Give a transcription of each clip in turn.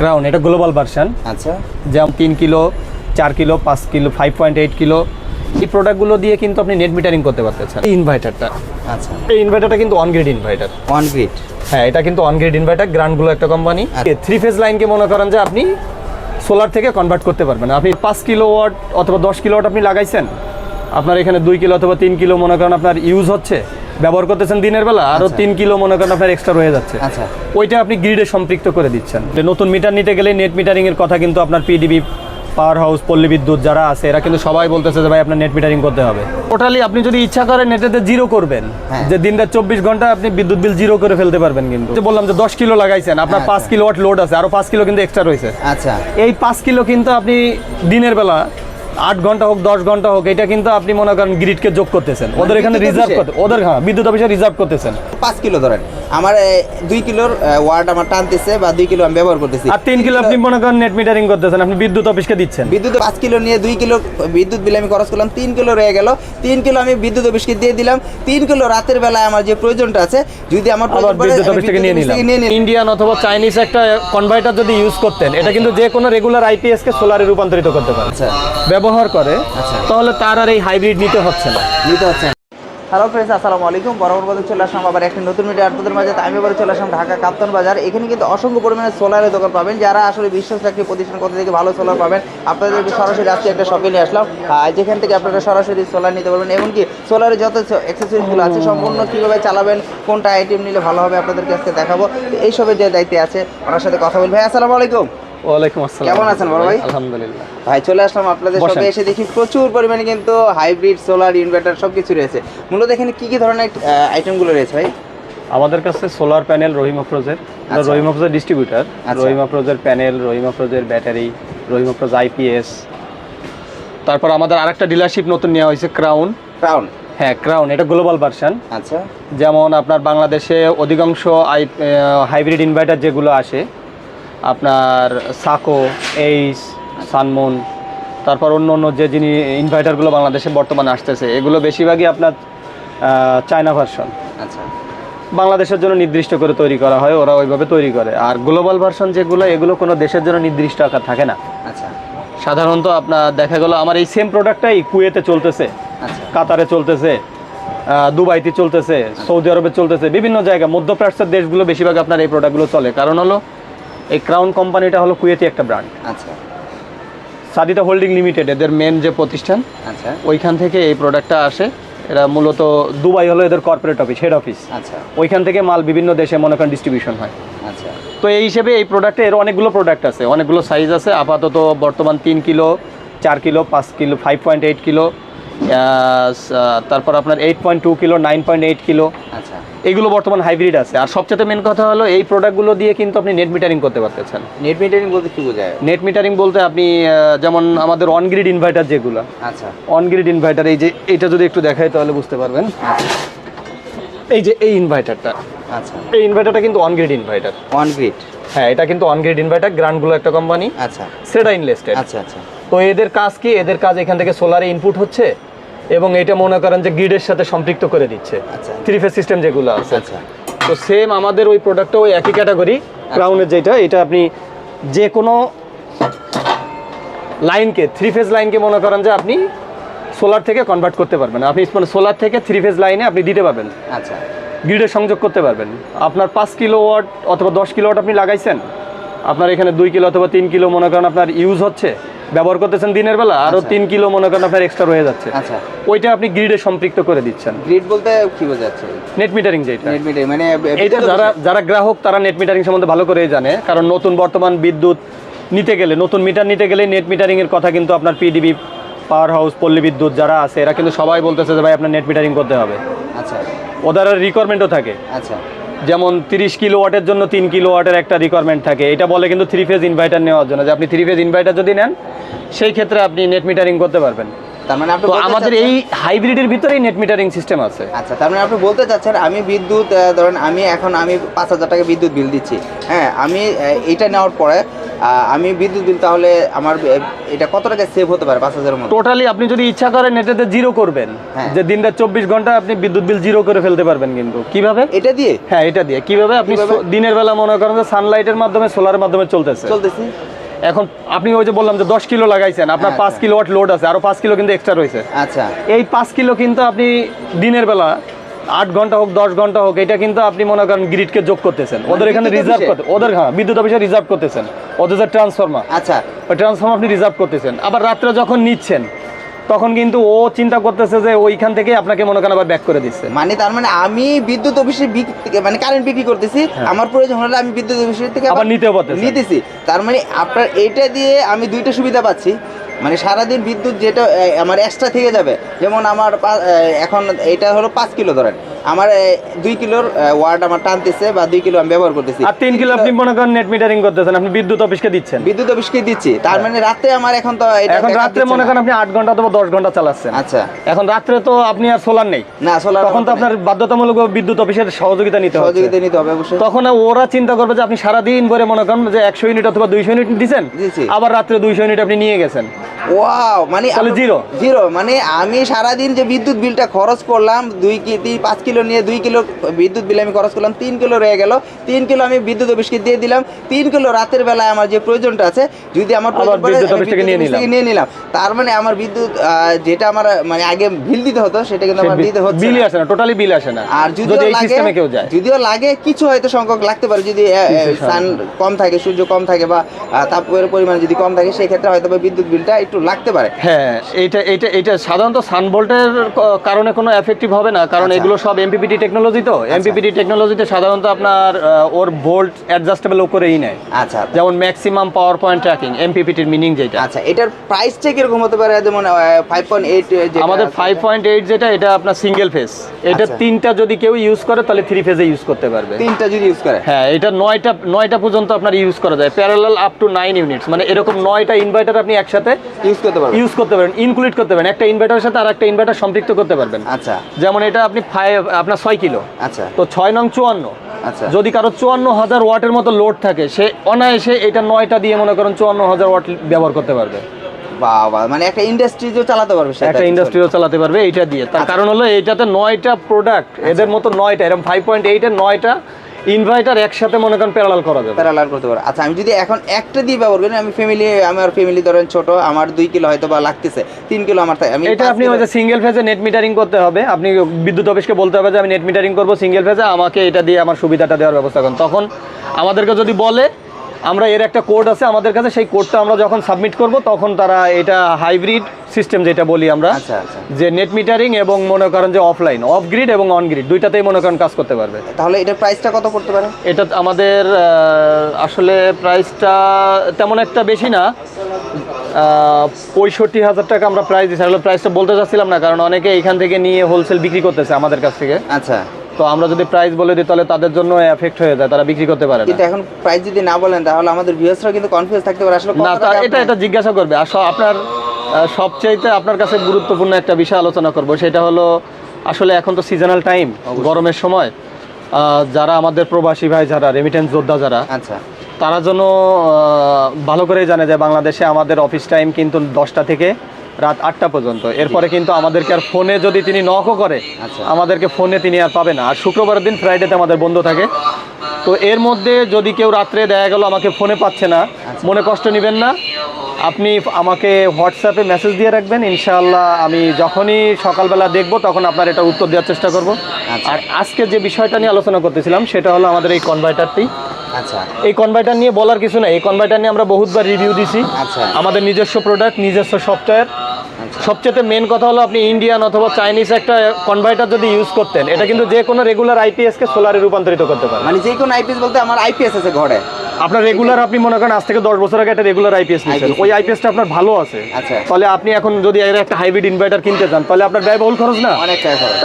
Crown এটা global version আচ্ছা। যেমন তিন কিলো চার কিলো পাঁচ kilo five point eight kilo. এই প্রোডাক্টগুলো দিয়ে কিন্তু আপনি নেট মিটারিং করতে পারতেছেন। এই ইনভার্টারটা আচ্ছা। এই ইনভার্টারটা কিন্তু on grid inverter one grid হ্যাঁ এটা কিন্তু অন গ্রিড ইনভার্টার গ্রান্ডগুলো একটা কোম্পানি। থ্রি ফেজ লাইনকে মনে করেন যে আপনি সোলার থেকে কনভার্ট করতে পারবেন। আপনি পাঁচ কিলো ওয়াট অথবা দশ কিলো ওয়াট আপনি লাগাইছেন। আপনার এখানে দুই কিলো অথবা তিন কিলো মনে করেন আপনার ইউজ হচ্ছে। ব্যবহার করতেছেন দিনের বেলা আরও আচ্ছা। তিন কিলো মনে করেন আপনার এক্সট্রা রয়ে যাচ্ছে। আচ্ছা। ওইটা আপনি গ্রিডে সম্পৃক্ত করে দিচ্ছেন। যে নতুন মিটার নিতে গেলে নেট মিটারিং এর কথা কিন্তু আপনার পিডিবি পাওয়ার হাউস পল্লী বিদ্যুৎ যারা আছে এরা কিন্তু সবাই বলতেছে যে ভাই আপনার নেট মিটারিং করতে হবে। টোটালি আপনি যদি ইচ্ছা করেন নেটেতে জিরো করবেন হ্যাঁ। যে দিনটা চব্বিশ ঘণ্টা আপনি বিদ্যুৎ বিল জিরো করে ফেলতে পারবেন কিন্তু। বললাম যে দশ কিলো লাগাইছেন আপনার হ্যাঁ, পাঁচ আচ্ছা। কিলো ওয়াট লোড আছে আরও পাঁচ কিলো কিন্তু এক্সট্রা রয়েছে। আচ্ছা। এই পাঁচ কিলো কিন্তু আপনি দিনের বেলা আট ঘণ্টা হোক দশ ঘণ্টা হোক এটা কিন্তু আপনি মনে করেন গ্রিডকে যোগ করতেছেন। ওদের এখানে রিজার্ভ করতে ওদের হ্যাঁ বিদ্যুৎ অফিসে রিজার্ভ করতেছেন। পাঁচ কিলো ধরেন। আমার দুই কিলোর ওয়ার্ড আমার টানতেছে বা দুই কিলো আমি ব্যবহার করতেছি। আর তিন কিলো আপনি মনে করেন নেট মিটারিং করতেছেন আপনি বিদ্যুৎ অফিসকে দিচ্ছেন। বিদ্যুৎ পাঁচ কিলো নিয়ে দুই কিলো বিদ্যুৎ বিল আমি খরচ করলাম তিন কিলো রয়ে গেল। তিন কিলো আমি বিদ্যুৎ অফিসকে দিয়ে দিলাম। তিন কিলো রাতের বেলায় আমার যে প্রয়োজনটা আছে যদি আমার বিদ্যুৎ অফিস থেকে নিয়ে নিলাম। থেকে নিয়ে নিলাম। ইন্ডিয়ান অথবা চাইনিজ একটা কনভার্টার যদি ইউজ করতেন এটা কিন্তু যে কোনো রেগুলার আইপিএস কে সোলারে রূপান্তরিত করতে পারে। আচ্ছা। ব্যবহার করে আচ্ছা। তাহলে তার আর এই হাইব্রিড নিতে হচ্ছে না। নিতে হচ্ছে হ্যালো ফ্রেন্ডস আসসালামু আলাইকুম। বরাবর কথা চলে আসলাম আবার একটি নতুন মিডিয়া আপনাদের মাঝে আমি এবার চলে আসলাম ঢাকা কাপ্তান বাজার। এখানে কিন্তু অসংখ্য পরিমাণে সোলারের দোকান পাবেন। যারা আসলে বিশ্বাস একটি প্রতিষ্ঠান কোথা থেকে ভালো সোলার পাবেন, আপনাদেরকে সরাসরি আজকে একটা শপে নিয়ে আসলাম। যেখান থেকে আপনারা সরাসরি সোলার নিতে পারবেন। এমনকি সোলারের যত অ্যাক্সেসরিজগুলো আছে, সম্পূর্ণ কীভাবে চালাবেন, কোনটা আইটেম নিলে ভালো হবে, আপনাদেরকে আজকে দেখাবো। তো এইসবের যে দায়িত্বে আছে, ওনার সাথে কথা বলব। ভাই, আসসালামু আলাইকুম। ওয়ালাইকুম আসসালাম। কেমন আছেন বড় ভাই? আলহামদুলিল্লাহ। ভাই চলে আসলাম আপনাদের। সঙ্গে এসে দেখি প্রচুর পরিমাণে কিন্তু হাইব্রিড সোলার ইনভার্টার সব কিছু রয়েছে। মূলত এখানে কি কি ধরনের আইটেমগুলো রয়েছে ভাই? আমাদের কাছে সোলার প্যানেল রহিমা প্রোজের আচ্ছা। রহিমা ডিস্ট্রিবিউটার আচ্ছা। রহিমা প্রোজের প্যানেল রহিমা প্রোজের ব্যাটারি রহিমা প্রোজ আইপিএস তারপর আমাদের আরেকটা ডিলারশিপ নতুন নেওয়া হয়েছে ক্রাউন ক্রাউন হ্যাঁ ক্রাউন এটা গ্লোবাল ভার্সন আচ্ছা। যেমন আপনার বাংলাদেশে অধিকাংশ হাইব্রিড ইনভার্টার যেগুলো আসে আপনার সাকো এইস সানমুন তারপর অন্য অন্য যে যিনি ইনভার্টারগুলো বাংলাদেশে বর্তমানে আসতেছে এগুলো বেশিরভাগই আপনার চায়না ভার্সন আচ্ছা। বাংলাদেশের জন্য নির্দিষ্ট করে তৈরি করা হয় ওরা ওইভাবে তৈরি করে। আর গ্লোবাল ভার্সন যেগুলো এগুলো কোনো দেশের জন্য নির্দিষ্ট আকার থাকে না। আচ্ছা। সাধারণত আপনার দেখা গেলো আমার এই সেম প্রোডাক্টটাই কুয়েতে চলতেছে আচ্ছা। কাতারে চলতেছে দুবাইতে চলতেছে সৌদি আরবে চলতেছে বিভিন্ন জায়গায় মধ্যপ্রাচ্যের দেশগুলো বেশিরভাগ আপনার এই প্রোডাক্টগুলো চলে। কারণ হলো এই ক্রাউন কোম্পানিটা হলো কুয়েতি একটা ব্র্যান্ড আচ্ছা। সাদিতা হোল্ডিং লিমিটেড এদের মেন যে প্রতিষ্ঠান আচ্ছা। ওইখান থেকে এই প্রোডাক্টটা আসে। এরা মূলত দুবাই হলো এদের কর্পোরেট অফিস হেড অফিস আচ্ছা। ওইখান থেকে মাল বিভিন্ন দেশে মনে করেন ডিস্ট্রিবিউশন হয়। আচ্ছা। তো এই হিসেবে এই প্রোডাক্টে এর অনেকগুলো প্রোডাক্ট আছে অনেকগুলো সাইজ আছে। আপাতত বর্তমান তিন কিলো চার কিলো পাঁচ kilo five point eight kilo তারপর আপনার eight point two kilo nine point eight kilo. আচ্ছা। এগুলো বর্তমান হাইব্রিড আছে। আর সবচেয়ে মেন কথা হলো এই প্রোডাক্টগুলো দিয়ে কিন্তু আপনি নেট মিটারিং করতে পারতেছেন। নেট মিটারিং বলতে কি বোঝায়? নেট মিটারিং বলতে আপনি যেমন আমাদের অন গ্রিড ইনভার্টার যেগুলো। আচ্ছা। অন গ্রিড ইনভার্টার এই যে এটা যদি একটু দেখাই তাহলে বুঝতে পারবেন। এই যে এই ইনভার্টারটা আচ্ছা। এই ইনভার্টারটা কিন্তু on grid inverter one grid হ্যাঁ এটা কিন্তু অন গ্রিড ইনভার্টার গ্রান্ডগুলো একটা কোম্পানি আচ্ছা। সেটা ইনভেস্টেড আচ্ছা আচ্ছা। তো এদের কাজ কি? এদের কাজ এখান থেকে সোলারে ইনপুট হচ্ছে। এবং এটা মনে করেন যে গ্রিডের সাথে সম্পৃক্ত করে দিচ্ছে। আচ্ছা। থ্রি ফেজ সিস্টেম যেগুলো আছে। আচ্ছা। তো সেম আমাদের ওই প্রোডাক্টটা ওই একই ক্যাটাগরি ক্রাউনের যেটা এটা আপনি যে কোনো লাইনকে থ্রি ফেজ লাইনকে মনে করেন যে আপনি সোলার থেকে কনভার্ট করতে পারবেন। আপনি মানে সোলার থেকে থ্রি ফেজ লাইনে আপনি দিতে পারবেন। আচ্ছা। গ্রিডে সংযোগ করতে পারবেন। আপনার পাঁচ কিলো ওয়াট অথবা দশ কিলো ওয়াট আপনি লাগাইছেন আপনার এখানে দুই কিলো অথবা তিন কিলো মনে করেন আপনার ইউজ হচ্ছে ব্যবহার করতেছেন দিনের বেলা আরও আচ্ছা। তিন কিলো মনে করেন আপনার এক্সট্রা রয়ে যাচ্ছে। আচ্ছা। ওইটা আপনি গ্রিডে সম্পৃক্ত করে দিচ্ছেন। গ্রিড বলতে কি বোঝাচ্ছে? নেট মিটারিং যেটা। নেট মিটারিং মানে এটা যারা যারা গ্রাহক তারা নেট মিটারিং সম্বন্ধে ভালো করেই জানে কারণ নতুন বর্তমান বিদ্যুৎ নিতে গেলে নতুন মিটার নিতে গেলে নেট মিটারিং এর কথা কিন্তু আপনার পিডিবি পাওয়ার হাউস পল্লী বিদ্যুৎ যারা আছে এরা কিন্তু সবাই বলতেছে যে ভাই আপনার নেট মিটারিং করতে হবে। আচ্ছা। ওদের রিকোয়ারমেন্টও থাকে। আচ্ছা। যেমন তিরিশ কিলো ওয়াটের জন্য তিন কিলো ওয়াটের একটা রিকোয়ারমেন্ট থাকে। এটা বলে কিন্তু থ্রি ফেজ ইনভার্টার নেওয়ার জন্য। যে আপনি থ্রি ফেজ ইনভার্টার যদি নেন, সেই ক্ষেত্রে আপনি নেট মিটারিং করতে পারবেন। তার মানে আপনি আমাদের এই হাইব্রিডের ভিতরেই নেট মিটারিং সিস্টেম আছে। আচ্ছা তার মানে আপনি বলতে চাচ্ছেন আমি বিদ্যুৎ ধরেন আমি এখন আমি পাঁচ হাজার টাকা বিদ্যুৎ বিল দিচ্ছি। হ্যাঁ আমি এইটা নেওয়ার পরে আমি বিদ্যুৎ বিল তাহলে আমার এটা কত টাকা সেভ হতে পারে পাঁচ মধ্যে? টোটালি আপনি যদি ইচ্ছা করেন এটাতে জিরো করবেন। হ্যাঁ। যে দিনটা চব্বিশ ঘণ্টা আপনি বিদ্যুৎ বিল জিরো করে ফেলতে পারবেন কিন্তু। কীভাবে? এটা দিয়ে? হ্যাঁ এটা দিয়ে। কীভাবে? আপনি দিনের বেলা মনে করেন যে সানলাইটের মাধ্যমে সোলারের মাধ্যমে চলতেছে। চলতেছি। এখন আপনি ওই যে বললাম যে দশ কিলো লাগাইছেন আপনার পাঁচ আচ্ছা। কিলো ওয়াট লোড আছে আরও পাঁচ কিলো কিন্তু এক্সট্রা রয়েছে। আচ্ছা। এই পাঁচ কিলো কিন্তু আপনি দিনের বেলা আট ঘণ্টা হোক দশ ঘণ্টা হোক এটা কিন্তু আপনি মনে করেন গ্রিডকে যোগ করতেছেন। ওদের এখানে রিজার্ভ? করতে ওদের হ্যাঁ বিদ্যুৎ অফিসে রিজার্ভ করতেছেন। ওদের যে ট্রান্সফর্মার আচ্ছা। ওই ট্রান্সফর্মার আপনি রিজার্ভ করতেছেন। আবার রাত্রে যখন নিচ্ছেন তখন কিন্তু ও চিন্তা করতেছে যে ওইখান থেকে আপনাকে মনে করেন আবার ব্যাক করে দিচ্ছে। মানে তার মানে আমি বিদ্যুৎ অফিসে মানে কারেন্ট বিক্রি করতেছি আমার প্রয়োজন হলে আমি বিদ্যুৎ অফিসের থেকে হ্যাঁ। আবার নিতে পারতেছি নিতেছি। তার মানে আপনার এটা দিয়ে আমি দুইটা সুবিধা পাচ্ছি। মানে সারাদিন বিদ্যুৎ যেটা আমার এক্সট্রা থেকে যাবে। যেমন আমার এখন এটা হলো পাঁচ কিলো ধরেন। আমার দুই কিলোর ওয়ার্ড আমার টানতেছে বা দুই কিলো আমি ব্যবহার করতেছি। আর তিন কিলো আপনি মনে করেন নেট মিটারিং করতেছেন আপনি বিদ্যুৎ অফিসকে দিচ্ছেন। বিদ্যুৎ অফিসকে দিচ্ছি। তার মানে রাতে আমার এখন তো এখন রাত্রে মনে করেন আপনি আট ঘণ্টা অথবা দশ ঘণ্টা চালাচ্ছেন। আচ্ছা। এখন রাত্রে তো আপনি আর সোলার নেই। না সোলার তখন তো আপনার বাধ্যতামূলক বিদ্যুৎ অফিসের সহযোগিতা নিতে হবে সহযোগিতা নিতে হবে অবশ্যই। তখন ওরা চিন্তা করবে যে আপনি সারাদিন ভরে মনে করেন যে একশো ইউনিট অথবা দুইশো ইউনিট দিচ্ছেন আবার রাত্রে দুইশো ইউনিট আপনি নিয়ে গেছেন। ওয়াও মানে তাহলে zero? জিরো মানে আমি সারাদিন যে বিদ্যুৎ বিলটা খরচ করলাম দুই কেজি পাঁচ কিলো নিয়ে দুই কিলো বিদ্যুৎ বিল আমি খরচ করলাম তিন কিলো রয়ে গেল। তিন কিলো আমি বিদ্যুৎ অফিসকে দিয়ে দিলাম। তিন কিলো রাতের বেলায় আমার যে প্রয়োজনটা আছে যদি আমার নিয়ে নিলাম। তার মানে আমার বিদ্যুৎ যেটা আমার মানে আগে বিল দিতে হতো সেটা কিন্তু আমার দিতে হচ্ছে বিলই না। আসে না টোটালি বিল আসে না। আর যদি যদিও এই লাগে সিস্টেমে কেউ যায়। যদিও লাগে কিছু হয়তো সংখ্যক লাগতে পারে। যদি সান কম থাকে সূর্য কম থাকে বা তাপের পরিমাণ যদি কম থাকে সেই ক্ষেত্রে হয়তো বিদ্যুৎ বিলটা একটু লাগতে পারে। হ্যাঁ এইটা এইটা এইটা সাধারণত সানভোল্টের কারণে কোনো এফেক্টিভ হবে না কারণ আচ্ছা। এগুলো সব এমপিপিটি টেকনোলজি তো। এমপিপিটি টেকনোলজিতে সাধারণত আপনার ওর ভোল্ট অ্যাডজাস্টেবল করেই নেয়। আচ্ছা আচ্ছা। যেমন ম্যাক্সিমাম পাওয়ার পয়েন্ট ট্র্যাকিং এমপিপিটির মিনিং যেটা। আচ্ছা এটার প্রাইসটা কীরকম হতে পারে যেমন ফাইভ পয়েন্ট এইট আমাদের ফাইভ পয়েন্ট এইট যেটা এটা আপনার সিঙ্গেল ফেস এটা আচ্ছা। তিনটা যদি কেউ ইউজ করে তাহলে থ্রি ফেজে ইউজ করতে পারবে। তিনটা যদি ইউজ করে। হ্যাঁ এটা নয়টা নয়টা পর্যন্ত আপনার ইউজ করা যায়। Parallel up to nine units মানে এরকম নয়টা ইনভার্টার আপনি একসাথে ইউজ করতে পারবে ইউজ করতে পারেন ইনক্লুড করতে পারেন একটা ইনভার্টারের সাথে আর একটা ইনভার্টার সম্পৃক্ত করতে পারবেন। আচ্ছা। যেমন এটা আপনি ফাইভ আপনার ছয় কিলো। আচ্ছা। তো ছয় নং চুয়ান্ন। আচ্ছা। যদি কারও চুয়ান্ন হাজার ওয়াটের মতো লোড থাকে সে অনায়াসে এটা নয়টা দিয়ে মনে করেন চুয়ান্ন হাজার ওয়াট ব্যবহার করতে পারবে। বাবা মানে একটা ইন্ডাস্ট্রিজও চালাতে পারবে একটা ইন্ডাস্ট্রিও চালাতে পারবে এইটা দিয়ে। তার আচ্ছা। কারণ হলো এইটাতে নয়টা প্রোডাক্ট এদের মতো নয়টা এরকম ফাইভ পয়েন্ট এইটের নয়টা ইনভার্টার একসাথে মনে করেন প্যারালাল করা যাবে। প্যারালাল করতে পারো। আচ্ছা আমি যদি এখন একটা দিয়ে ব্যবহার করি আমি ফ্যামিলি আমার ফ্যামিলি ধরেন ছোট আমার দুই কিলো হয়তো বা লাগতেছে তিন কিলো আমার থাকে আমি এটা আপনি ওই যে সিঙ্গেল ফেজে নেট মিটারিং করতে হবে। আপনি বিদ্যুৎ অফিসকে বলতে হবে যে আমি নেট মিটারিং করব সিঙ্গেল ফেজে আমাকে এটা দিয়ে আমার সুবিধাটা দেওয়ার ব্যবস্থা করুন। তখন আমাদেরকে যদি বলে আমরা এর একটা কোড আছে আমাদের কাছে সেই কোডটা আমরা যখন সাবমিট করব তখন তারা এটা হাইব্রিড সিস্টেম যেটা বলি আমরা আচ্ছা আচ্ছা। যে নেট মিটারিং এবং মনে করেন যে অফলাইন অফ গ্রিড এবং অন গ্রিড দুইটাতেই মনে করেন কাজ করতে পারবে। তাহলে এটার প্রাইসটা কত পড়তে পারে? এটা আমাদের আসলে প্রাইসটা তেমন একটা বেশি না। পঁয়ষট্টি হাজার টাকা আমরা প্রাইস দিচ্ছি আসলে প্রাইসটা বলতে চাচ্ছিলাম না কারণ অনেকে এখান থেকে নিয়ে হোলসেল বিক্রি করতেছে আমাদের কাছ থেকে। আচ্ছা। তো আমরা যদি প্রাইস বলে দিই তাহলে তাদের জন্য এফেক্ট হয়ে যায় তারা বিক্রি করতে পারে কিন্তু এখন প্রাইস যদি না বলেন তাহলে আমাদের ভিউয়ার্সরা কিন্তু কনফিউজ থাকতে পারে আসলে না এটা এটা জিজ্ঞাসা করবে। আর আপনার সবচাইতে আপনার কাছে গুরুত্বপূর্ণ একটা বিষয় আলোচনা করব সেটা হলো আসলে এখন তো সিজনাল টাইম গরমের সময়। আহ, যারা আমাদের প্রবাসী ভাই যারা রেমিটেন্স যোদ্ধা যারা আচ্ছা। তারা যেন ভালো করে জানে যে বাংলাদেশে আমাদের অফিস টাইম কিন্তু দশটা থেকে রাত আটটা পর্যন্ত। এরপরে কিন্তু আমাদেরকে আর ফোনে যদি তিনি নকও করে আচ্ছা। আমাদেরকে ফোনে তিনি আর পাবে না। আর শুক্রবারের দিন ফ্রাইডেতে আমাদের বন্ধ থাকে। তো এর মধ্যে যদি কেউ রাত্রে দেখা গেল আমাকে ফোনে পাচ্ছে না আচ্ছা। মনে কষ্ট নেবেন না। আপনি আমাকে হোয়াটসঅ্যাপে মেসেজ দিয়ে রাখবেন। ইনশাআল্লাহ আমি যখনই সকালবেলা দেখব তখন আপনার এটা উত্তর দেওয়ার চেষ্টা করব। আচ্ছা। আর আজকে যে বিষয়টা নিয়ে আলোচনা করতেছিলাম সেটা হলো আমাদের এই কনভার্টারটি আচ্ছা। এই কনভার্টার নিয়ে বলার কিছু নাই। এই কনভার্টার নিয়ে আমরা বহুতবার রিভিউ দিছি। আচ্ছা। আমাদের নিজস্ব প্রোডাক্ট নিজস্ব সফটওয়্যার সবচেয়ে মেন কথা হলো আপনি ইন্ডিয়ান অথবা চাইনিজ একটা কনভার্টার যদি ইউজ করতেন, এটা কিন্তু যে কোনো রেগুলার আইপিএস কে সোলারে রূপান্তরিত করতে পারে মানে যে কোনো আইপিএস বলতে আমার আইপিএস আছে ঘরে। আপনার রেগুলার আপনি মনে করেন আজ থেকে দশ বছর আগে একটা রেগুলার আইপিএস IPS ওই আইপিএসটা আপনার ভালো আছে। আচ্ছা। তাহলে আপনি এখন যদি এর একটা হাইব্রিড ইনভার্টার কিনতে চান তাহলে আপনার ব্যয়বহুল খরচ না?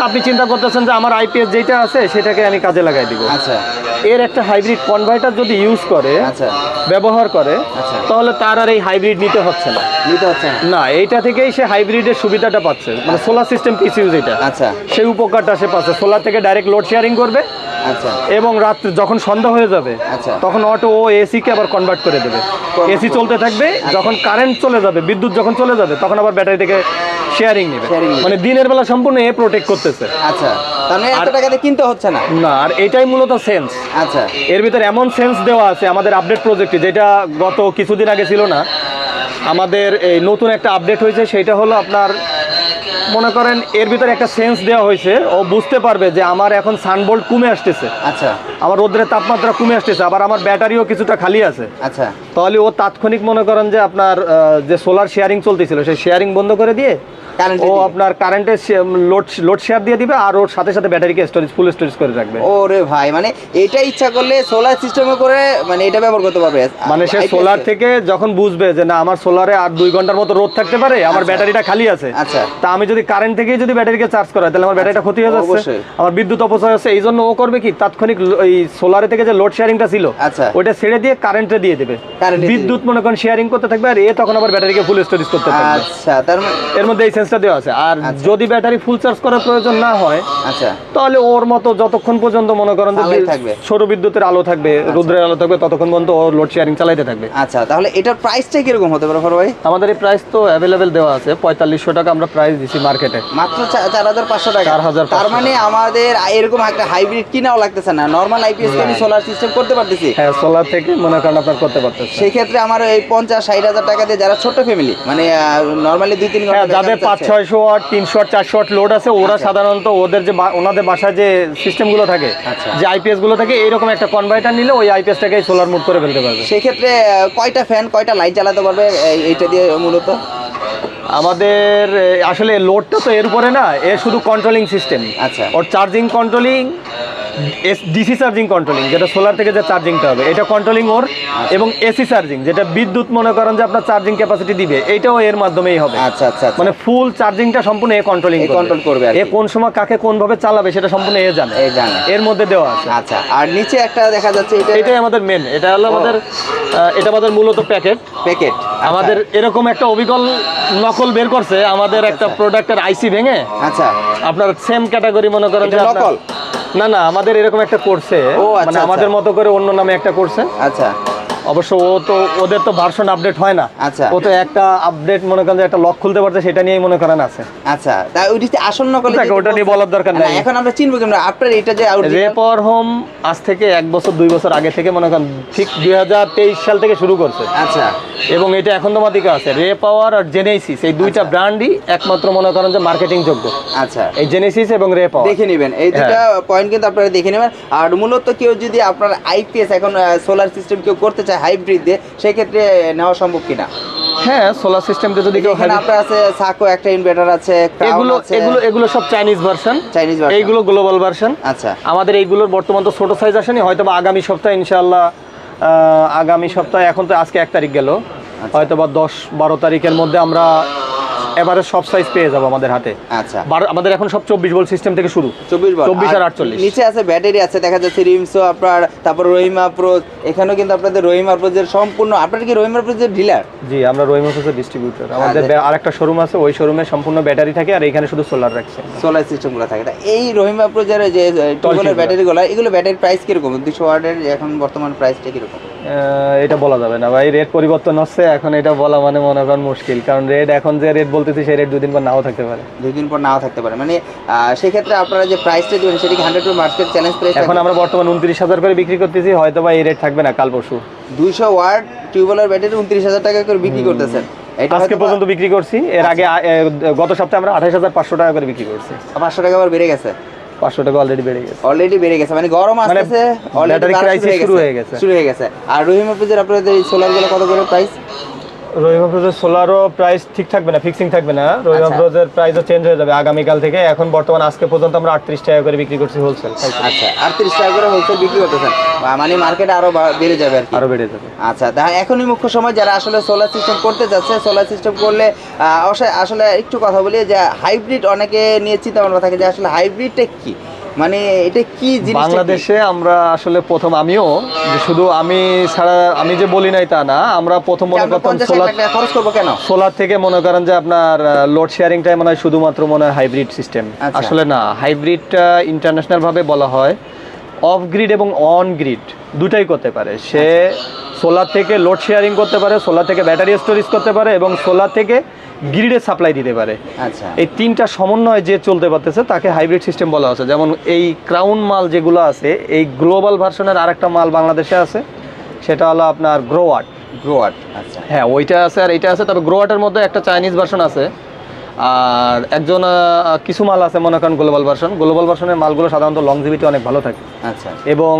আপনি চিন্তা করতেছেন যে আমার আইপিএস যেটা আছে সেটাকে আমি কাজে লাগাই দিব। আচ্ছা। এর একটা হাইব্রিড কনভার্টার যদি ইউজ করে আচ্ছা। ব্যবহার করে আচ্ছা। তাহলে তার আর এই হাইব্রিড নিতে হচ্ছে না। নিতে হচ্ছে না। না এইটা থেকেই সে হাইব্রিডের সুবিধাটা পাচ্ছে। মানে সোলার সিস্টেম পিস ইউজ এটা আচ্ছা। সেই উপকারটা সে পাচ্ছে। সোলার থেকে ডাইরেক্ট লোড শেয়ারিং করবে। আচ্ছা এবং রাত্রে যখন সন্ধ্যা হয়ে যাবে আচ্ছা। তখন অটো ও এসিকে আবার কনভার্ট করে দেবে। এসি চলতে থাকবে যখন কারেন্ট চলে যাবে বিদ্যুৎ যখন চলে যাবে তখন আবার ব্যাটারি থেকে শেয়ারিং নেবে। মানে দিনের বেলা সম্পূর্ণ এ প্রোটেক্ট করতেছে। আচ্ছা। এত টাকাতে কিনতে হচ্ছে না? না আর এটাই মূলত সেন্স আচ্ছা। এর ভিতরে এমন সেন্স দেওয়া আছে আমাদের আপডেট প্রজেক্টে যেটা গত কিছুদিন আগে ছিল না আমাদের এই নতুন একটা আপডেট হয়েছে সেটা হলো আপনার মনে করেন এর ভিতরে একটা সেন্স দেওয়া হয়েছে ও বুঝতে পারবে যে আমার এখন সানবোল্ট কমে আসতেছে। আচ্ছা। আমার রোদ্রের তাপমাত্রা কমে আসতেছে আবার আমার ব্যাটারিও কিছুটা খালি আছে। আচ্ছা। তাহলে ও তাৎক্ষণিক মনে করেন যে আপনার যে সোলার শেয়ারিং চলতেছিল সেই শেয়ারিং বন্ধ করে দিয়ে ও আপনার কারেন্টের লোড লোড শেয়ার দিয়ে দিবে আর ওর সাথে সাথে ব্যাটারিকে স্টোরেজ ফুল স্টোরেজ করে রাখবে। ওরে ভাই মানে এটা ইচ্ছা করলে সোলার সিস্টেমে করে মানে এটা ব্যবহার করতে পারবে। মানে সে সোলার থেকে যখন বুঝবে যে না আমার সোলারে আর দুই ঘণ্টার মতো রোদ থাকতে পারে আমার আচ্ছা। ব্যাটারিটা খালি আছে আচ্ছা। তা আমি যদি কারেন্ট থেকেই যদি ব্যাটারিকে চার্জ করাই তাহলে আমার ব্যাটারিটা ক্ষতি হয়ে যাচ্ছে। আমার বিদ্যুৎ অপচয় হচ্ছে এই জন্য ও করবে কি তাৎক্ষণিক এই সোলারে থেকে যে লোড শেয়ারিংটা ছিল আচ্ছা। ওইটা ছেড়ে দিয়ে কারেন্টে দিয়ে দেবে। বিদ্যুৎ মনে করেন শেয়ারিং করতে থাকবে আর এ তখন আবার ব্যাটারিকে ফুল স্টোরেজ করতে থাকবে। আচ্ছা তার মানে এর মধ্যে এই সেন্সটা দেওয়া আছে। আর আচ্ছা। যদি ব্যাটারি ফুল চার্জ করার প্রয়োজন না হয় আচ্ছা। তাহলে ওর মতো যতক্ষণ পর্যন্ত মনে করেন যে থাকবে। সৌর বিদ্যুতের আলো থাকবে রুদ্রের আলো থাকবে ততক্ষণ পর্যন্ত ও লোড শেয়ারিং চালাইতে থাকবে। আচ্ছা তাহলে এটার প্রাইসটা কীরকম হতে পারে ভাই আমাদের এই প্রাইস তো অ্যাভেলেবেল দেওয়া আছে। পঁয়তাল্লিশশো টাকা আমরা প্রাইস দিছি মার্কেটে মাত্র চার হাজার পাঁচশো টাকা। 4,500 তার মানে আমাদের এরকম একটা হাইব্রিড কিনাও লাগতেছে না। নর্মাল আইপিএস কে আমি সোলার সিস্টেম করতে পারতেছি। হ্যাঁ সোলার থেকে মনে করেন আপনার করতে পারতেছে। সেই ক্ষেত্রে আমার এই পঞ্চাশ ষাট হাজার টাকা দিয়ে যারা ছোট ফ্যামিলি মানে নর্মালি দুই তিন ঘণ্টা হ্যাঁ যাদের পাঁচ ছয়শো ওয়াট তিনশো ওয়াট চারশো ওয়াট লোড আছে ওরা আচ্ছা। সাধারণত ওদের যে ওনাদের বাসায় যে সিস্টেমগুলো থাকে আচ্ছা। যে আইপিএসগুলো থাকে এইরকম একটা কনভার্টার নিলে ওই আইপিএসটাকে সোলার মুড করে ফেলতে পারবে সেই ক্ষেত্রে কয়টা ফ্যান কয়টা লাইট চালাতে পারবে এই- এইটা দিয়ে মূলত আমাদের আসলে লোডটা তো এর উপরে না এ শুধু কন্ট্রোলিং সিস্টেম আচ্ছা। ওর charging controlling DC charging controlling যেটা সোলার থেকে যে চার্জিংটা হবে এটা কন্ট্রোলিং ওর এবং এসি চার্জিং যেটা বিদ্যুৎ মনে করেন যে আপনার চার্জিং ক্যাপাসিটি দিবে এটাও এর মাধ্যমেই হবে। আচ্ছা আচ্ছা আচ্ছা। মানে ফুল চার্জিংটা সম্পূর্ণ এ কন্ট্রোলিং control করবে এ কোন সময় কাকে কোন ভাবে চালাবে সেটা সম্পূর্ণ এ জানে। এ জানে। এর মধ্যে দেওয়া আছে। আচ্ছা আর নিচে একটা দেখা যাচ্ছে এটা এটাই আমাদের মেন এটা হলো আমাদের এটা আমাদের মূলত প্যাকেট প্যাকেট আমাদের এরকম একটা অবিকল নকল বের করছে আমাদের একটা প্রোডাক্টের আইসি ভেঙে আচ্ছা। আপনার সেম ক্যাটাগরি মনে করেন যে নকল? না না আমাদের এরকম একটা করছে আচ্ছা, মানে আমাদের আচ্ছা। মতো করে অন্য নামে একটা করছে আচ্ছা। অবশ্য ও তো ওদের তো ভার্সন আপডেট হয় না। আচ্ছা। ও তো একটা আপডেট মনে করেন যে একটা লক খুলতে পারছে সেটা নিয়েই মনে করেন আছে। আচ্ছা তা ওইটি আসল নকল ওটা নিয়ে বলার দরকার নাই। এখন আমরা চিনবো কেমন আফটার এটা যে original- রে হোম আজ থেকে এক বছর দুই বছর আগে থেকে মনে করেন ঠিক দুই হাজার তেইশ সাল থেকে শুরু করছে। আচ্ছা। এবং এটা এখন তোমার দিকে আছে রে পাওয়ার আর জেনেসিস এই দুইটা ব্র্যান্ডই একমাত্র মনে করেন যে মার্কেটিং যোগ্য। আচ্ছা। এই জেনেসিস এবং রে পাওয়ার দেখে নেবেন। এই দুটা হ্যাঁ। পয়েন্ট কিন্তু আপনারা দেখে নেবেন। আর মূলত কেউ যদি আপনার আইপিএস এখন সোলার সিস্টেম কেউ করতে চায় হাইব্রিড দিয়ে সেই ক্ষেত্রে নেওয়া সম্ভব কিনা? হ্যাঁ সোলার সিস্টেমটা যদি কেউ আপনার আছে সাকো একটা ইনভার্টার আছে এগুলো এগুলো এগুলো সব চাইনিজ ভার্সন চাইনিজ version। এইগুলো গ্লোবাল ভার্সন আচ্ছা। আমাদের এইগুলোর বর্তমান তো ছোট সাইজ আসেনি হয়তো আগামী সপ্তাহে ইনশাআল্লাহ আগামী সপ্তাহে এখন তো আজকে এক তারিখ গেল আচ্ছা। হয়তো বা দশ বারো তারিখের মধ্যে আমরা এবারে সব সাইজ পেয়ে যাব আমাদের হাতে। আচ্ছা। আমাদের এখন সব চব্বিশ বল সিস্টেম থেকে শুরু। চব্বিশ বার 24 আর 48 নিচে আছে ব্যাটারি আছে দেখা যাচ্ছে রিমসো আপনার তারপর রহিমা প্রো এখানেও কিন্তু আপনাদের রহিমা প্রোজের সম্পূর্ণ আপনার কি রহিমা প্রোজের ডিলার জি আমরা রহিম হোসের ডিস্ট্রিবিউটর আমাদের আচ্ছা। আরেকটা শোরুম আছে ওই শোরুমে সম্পূর্ণ ব্যাটারি থাকে আর এখানে শুধু সোলার রাখছে। সোলার সিস্টেমগুলো থাকে। এই রহিমা প্রোজের যে গুলো। ব্যাটারিগুলো এগুলো ব্যাটারির প্রাইস কীরকম? দুশো ওয়ার্ডের এখন বর্তমান প্রাইসটা কীরকম? এটা বলা যাবে না ভাই রেট পরিবর্তন হচ্ছে এখন এটা বলা মানে মনে করেন মুশকিল কারণ রেট এখন যে রেট বলতেছি সেই রেট দুদিন পর নাও থাকতে পারে। দুই দিন পর নাও থাকতে পারে। মানে সেক্ষেত্রে আপনারা যে প্রাইসটা দেবেন সেটা হান্ড্রেড মার্কেট চ্যালেঞ্জ প্রাইস এখন আমরা বর্তমান উনত্রিশ হাজার করে বিক্রি করতেছি হয়তো বা এই রেট থাকবে না কাল পরশু। দুইশো ওয়ার্ড টিউবওয়েলের ব্যাটারি উনত্রিশ হাজার টাকা করে বিক্রি করতেছেন। এটা আজকে পর্যন্ত বিক্রি করছি এর আগে গত সপ্তাহে আমরা আঠাশ হাজার পাঁচশো টাকা করে বিক্রি করছি। পাঁচশো টাকা আবার বেড়ে গেছে। পাঁচশো টাকা অলরেডি বেড়ে গেছে। অলরেডি বেড়ে গেছে মানে গরম আসছে অলরেডি crisis শুরু হয়ে গেছে। শুরু হয়ে গেছে। আর রহিম আপনাদের এই সোলারগুলো কত করে প্রাইস রহিমা প্রোজের সোলারও প্রাইস ঠিক থাকবে না ফিক্সিং থাকবে না রহিমা আচ্ছা। প্রোজের প্রাইসও চেঞ্জ হয়ে যাবে আগামীকাল থেকে। এখন বর্তমান আজকে পর্যন্ত আমরা আটত্রিশ টাকা করে বিক্রি করছি হোলসেল আচ্ছা আটত্রিশ টাকা করে হোলসেল বিক্রি করতেছেন। মানে মার্কেটে আরও বেড়ে যাবে আর আরও বেড়ে যাবে। আচ্ছা তা এখনই মুখ্য সময় যারা আসলে সোলার সিস্টেম করতে যাচ্ছে সোলার সিস্টেম করলে আসলে একটু কথা বলি যে হাইব্রিড অনেকে নিয়ে চিন্তা ভাবনা থাকে যে আসলে হাইব্রিডটা কি? মানে এটা কি বাংলাদেশে আমরা আসলে প্রথম আমিও যে শুধু আমি ছাড়া আমি যে বলি নাই তা না আমরা প্রথম মনে করতাম সোলার খরচ করব কেন? সোলার থেকে মনে করেন যে আপনার লোড শেয়ারিংটাই মনে হয় শুধুমাত্র মনে হয় হাইব্রিড সিস্টেম আচ্ছা। আসলে না হাইব্রিডটা ইন্টারন্যাশনাল ভাবে বলা হয় অফ গ্রিড এবং অন গ্রিড দুটাই করতে পারে। সে সোলার থেকে লোড শেয়ারিং করতে পারে সোলার থেকে ব্যাটারি স্টোরেজ করতে পারে এবং সোলার থেকে গ্রিডে সাপ্লাই দিতে পারে। আচ্ছা। এই তিনটা সমন্বয় যে চলতে পারতেছে তাকে হাইব্রিড সিস্টেম বলা হচ্ছে। যেমন এই ক্রাউন মাল যেগুলো আছে এই গ্লোবাল ভার্সনের আরেকটা মাল বাংলাদেশে আছে সেটা হলো আপনার গ্রোয়াট গ্রোয়ার আচ্ছা। হ্যাঁ ওইটা আছে আর এইটা আছে তবে গ্রোয়াটের মধ্যে একটা চাইনিজ ভার্সন আছে। আর একজন কিছু মাল আছে মনে করেন গ্লোবাল ভার্সন। গ্লোবাল ভার্সনের মালগুলো সাধারণত লংজিভিটি অনেক ভালো থাকে। আচ্ছা। এবং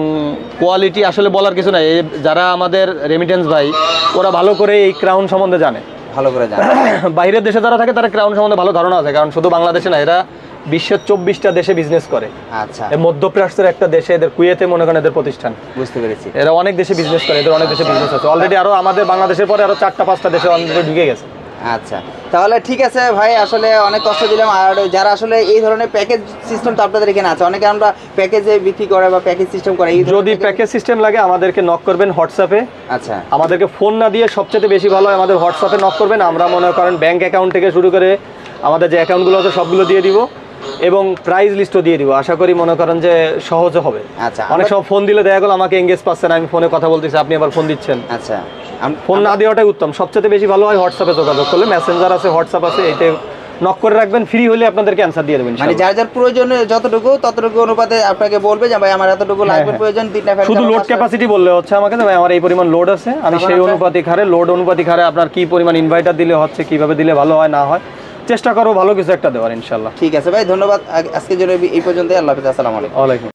কোয়ালিটি আসলে বলার কিছু নাই। যারা আমাদের রেমিটেন্স ভাই ওরা ভালো করে এই ক্রাউন সম্বন্ধে জানে। ভালো করে জানে। বাইরের দেশে যারা থাকে তারা ক্রাউন সম্বন্ধে ভালো ধারণা আছে কারণ শুধু বাংলাদেশে না এরা বিশ্বের চব্বিশটা দেশে বিজনেস করে। আচ্ছা। মধ্যপ্রাচ্যের একটা দেশে এদের কুয়েতে মনে করেন এদের প্রতিষ্ঠান। বুঝতে পেরেছি। এরা অনেক দেশে বিজনেস করে এদের অনেক দেশে বিজনেস আছে। অলরেডি আরও আমাদের বাংলাদেশের পরে আরও চারটা পাঁচটা দেশে অলরেডি ঢুকে গেছে। আচ্ছা। তাহলে ঠিক আছে ভাই আসলে অনেক কষ্ট দিলাম। আর যারা আসলে এই ধরনের প্যাকেজ সিস্টেম তো আপনাদের এখানে আছে অনেকে আমরা প্যাকেজে বিক্রি করে বা প্যাকেজ সিস্টেম করে যদি প্যাকেজ সিস্টেম লাগে আমাদেরকে নক করবেন হোয়াটসঅ্যাপে আচ্ছা। আমাদেরকে ফোন না দিয়ে সবচেয়ে বেশি ভালো হয় আমাদের হোয়াটসঅ্যাপে নক করবেন। আমরা মনে করেন ব্যাংক অ্যাকাউন্ট থেকে শুরু করে আমাদের যে অ্যাকাউন্টগুলো আছে সবগুলো দিয়ে দিব এবং প্রাইস লিস্টও দিয়ে দিব। আশা করি মনে করেন যে সহজে হবে। আচ্ছা অনেক সময় ফোন দিলে দেখা গেলো আমাকে এঙ্গেজ পাচ্ছেন আমি ফোনে কথা বলতেছি আপনি আবার ফোন দিচ্ছেন। আচ্ছা। ফোন না দেওয়াটাই উত্তম। সবচেয়ে বেশি ভালো হয় হোয়াটসঅ্যাপে যোগাযোগ করলে। মেসেঞ্জার আছে হোয়াটসঅ্যাপ আছে এইতে নক করে রাখবেন ফ্রি হলে আপনাদেরকে অ্যান্সার দিয়ে দেবেন মানে যার যার প্রয়োজন যতটুকু ততটুকু অনুপাতে আপনাকে বলবে যে ভাই আমার এতটুকু হ্যাঁ, লাগবে হ্যাঁ। প্রয়োজন তিনটা শুধু লোড ক্যাপাসিটি বললে হচ্ছে আমাকে যে ভাই আমার এই পরিমাণ লোড আছে। আমি সেই অনুপাতিক হারে লোড অনুপাতিক হারে আপনার কি পরিমাণ ইনভার্টার দিলে হচ্ছে কীভাবে দিলে ভালো হয় না হয়। চেষ্টা করো ভালো কিছু একটা দেওয়ার ইনশাল্লাহ ঠিক আছে ভাই ধন্যবাদ। আজ- আজকের জন্য এই পর্যন্ত আল্লাহ হাফিজ। আসসালামু আলাইকুম।